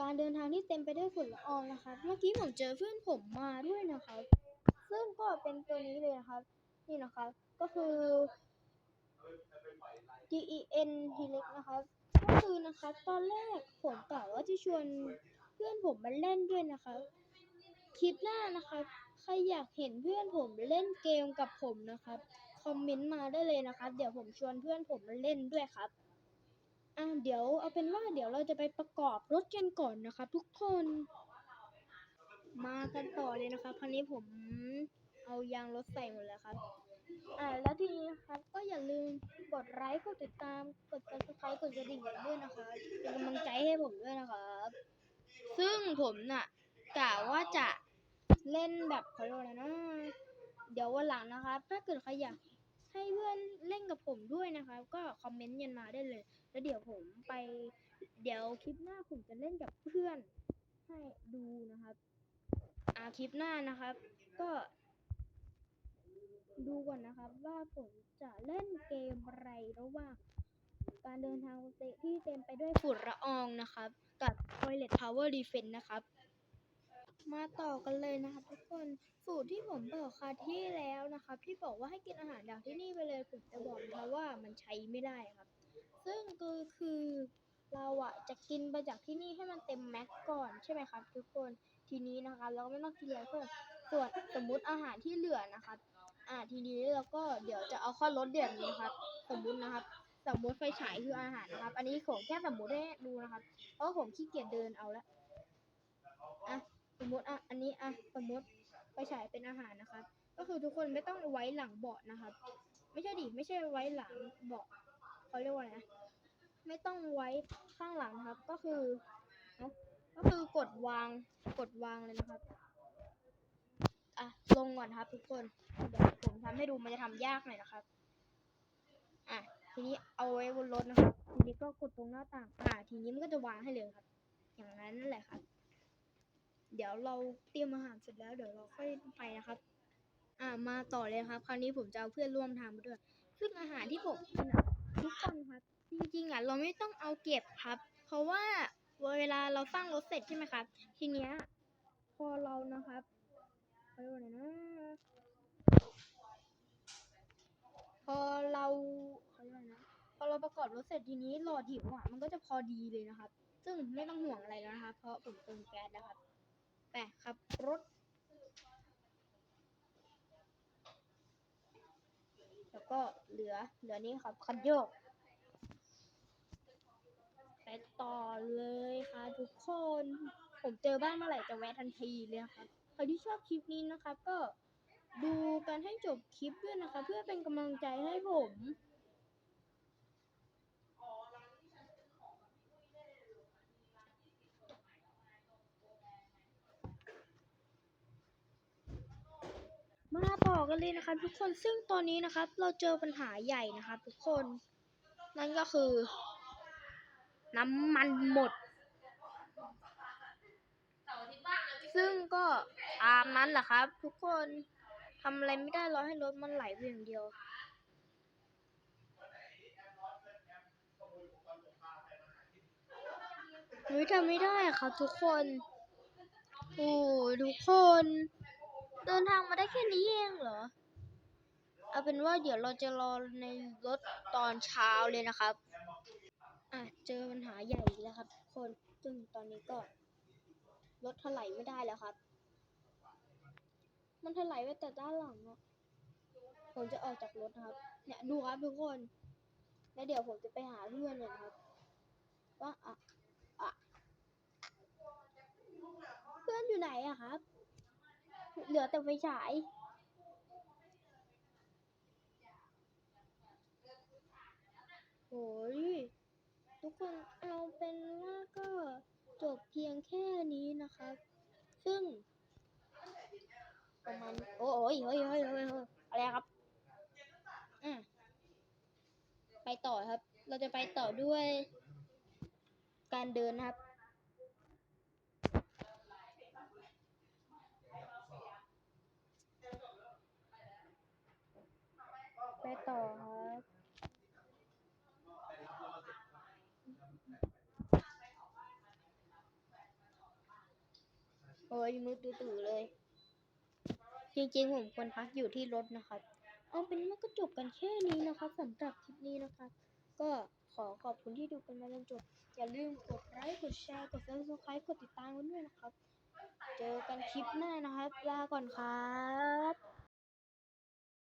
การเดินทางที่เต็มไปด้วยฝุ่นละอองนะครับ เมื่อกี้ผมเจอเพื่อนผมมาด้วยนะครับ ซึ่งก็เป็นตัวนี้เลยนะครับ นี่นะครับ ก็คือ G E N T เล็กนะครับ ก็คือนะครับ ตอนแรกผมกะว่าจะชวนเพื่อนผมมาเล่นด้วยนะครับ คลิปหน้านะครับ ใครอยากเห็นเพื่อนผมเล่นเกมกับผมนะครับ คอมเมนต์มาได้เลยนะครับ เดี๋ยวผมชวนเพื่อนผมมาเล่นด้วยครับ อะเดี๋ยวเอาเป็นว่าเดี๋ยวเราจะไปประกอบรถกันก่อนนะครับทุกคน มากันต่อเลยนะครับคราวนี้ผมเอายางรถใส่หมดแล้วครับ อ่าแล้วทีนี้ครับก็อย่าลืมกดไลค์กดติดตามกด subscribe กดกระดิ่งด้วยนะครับเป็นกำลังใจให้ผมด้วยนะครับ ซึ่งผมน่ะกะว่าจะเล่นแบบขาเรียกว่าอะนะเดี๋ยววันหลังนะครับ ถ้าเกิดใครอยากให้เพื่อนเล่นกับผมด้วยนะครับ ก็คอมเมนต์กันมาได้เลย แล้วเดี๋ยวผมไป เดี๋ยวคลิปหน้าผมจะเล่นกับเพื่อนให้ดูนะครับอ่าคลิปหน้านะครับ ก็ดูก่อนนะครับ ว่าผมจะเล่นเกมอะไรระหว่างการเดินทางที่เต็มไปด้วยฝุ่นละอองนะครับ กับ Toilet Power Defense นะครับ มาต่อกันเลยนะครับ ทุกคนสูตรที่ผมบอกคราวที่แล้วนะครับ ที่บอกว่าให้กินอาหารจากที่นี่ไปเลยผมจะบอกนะว่ามันใช้ไม่ได้ครับ ซึ่งก็คือเราอะจะกินไปจากที่นี่ให้มันเต็มแม็กก่อนใช่ไหมครับ ทุกคนทีนี้นะคะเราก็ไม่ต้องกินอะไรเพิ่มส่วนสมมุติอาหารที่เหลือนะครับ อ่าทีนี้เราก็เดี๋ยวจะเอาข้อลดเดือนนี้นะครับ สมมุตินะครับ สมมุติไฟฉายคืออาหารนะครับ อันนี้ผมแค่สมมุติให้ดูนะครับเพราะผมขี้เกียจเดินเอาละอะสมมุติอะอันนี้อะสมมุติไฟฉายเป็นอาหารนะครับ ก็คือทุกคนไม่ต้องไว้หลังเบาะนะครับ ไม่ใช่ดิไม่ใช่ไว้หลังเบาะ เขาเรียกว่าอะไรนะไม่ต้องไว้ข้างหลังนะครับ ก็คือเอ้าก็คือกดวางกดวางเลยนะครับอะลงก่อนครับ ทุกคนเดี๋ยวผมทำให้ดูมันจะทำยากหน่อยนะครับ อะทีนี้เอาไว้บนรถนะครับ ทีนี้ก็กดตรงหน้าต่าง อะทีนี้มันก็จะวางให้เลยครับ อย่างนั้นนั่นแหละครับ เดี๋ยวเราเตรียมอาหารเสร็จแล้วเดี๋ยวเราค่อยไปนะครับ อะมาต่อเลยครับ คราวนี้ผมจะเอาเพื่อนร่วมทางมาด้วย ซึ่งอาหารที่ผมกินะ ทุกคนครับ จริงๆอะเราไม่ต้องเอาเก็บครับ เพราะว่าเวลาเราสร้างรถเสร็จใช่ไหมครับ ทีเนี้ยพอเรานะครับเขาเรียกว่อะไรนะพอเราเขาเรียกว่าอะไรนะพอเราประกอบรถเสร็จทีนี้หลอดหิวอะมันก็จะพอดีเลยนะครับ ซึ่งไม่ต้องห่วงอะไรแล้วนะครับ เพราะผมเติมแก๊สนะครับแต่ครับรถ แล้วก็เหลือเหลือนี้ครับคันโยก ไปต่อเลยค่ะทุกคน ผมเจอบ้านเมื่อไหร่จะแวะทันทีเลยครับใครที่ชอบคลิปนี้นะครับก็ดูกันให้จบคลิปด้วยนะคะ เพื่อเป็นกำลังใจให้ผม มาต่อ กันเลยนะครับ ทุกคนซึ่งตอนนี้นะครับ เราเจอปัญหาใหญ่นะครับ ทุกคน นั่นก็คือ น้ำมันหมด ซึ่งก็ตามนั้นแหละครับ ทุกคนทำอะไรไม่ได้รอให้รถมันไหลไปอย่างเดียวเฮ้ยทำไม่ได้ครับทุกคน โอ้ทุกคน เดินทางมาได้แค่นี้เองเหรอ เอาเป็นว่าเดี๋ยวเราจะรอในรถตอนเช้าเลยนะครับ อะเจอปัญหาใหญ่แล้วครับ คนซึ่งตอนนี้ก็รถถลายไม่ได้แล้วครับ มันถลายไปแต่ด้านหลังอะผมจะออกจากรถนะครับ เนี่ยดูครับทุกคน แล้วเดี๋ยวผมจะไปหาเพื่อนเลยนะครับ ว่าอะอะเพื่อนอยู่ไหนอะครับ เหลือแต่ไฟฉายโอ้ยทุกคนเอาเป็นว่าก็จบเพียงแค่นี้นะครับ ซึ่ง ประมาณ โอ้ยเฮ้ยเฮ้ยเฮ้ยอะไรครับอะไปต่อครับ เราจะไปต่อด้วย การเดินนะครับ ไปต่อครับอ้ยมือตื่อๆเลย จริงๆ ผมควรพักอยู่ที่รถนะครับ เอาเป็นว่าก็จบกันแค่นี้นะครับสำหรับคลิปนี้นะครับ ก็ขอขอบคุณที่ดูกันมาจนจบ อย่าลืมกดไลค์กดแชร์กด subscribe กดติดตามกันด้วยนะครับ เจอกันคลิปหน้านะครับ ลาก่อนครับ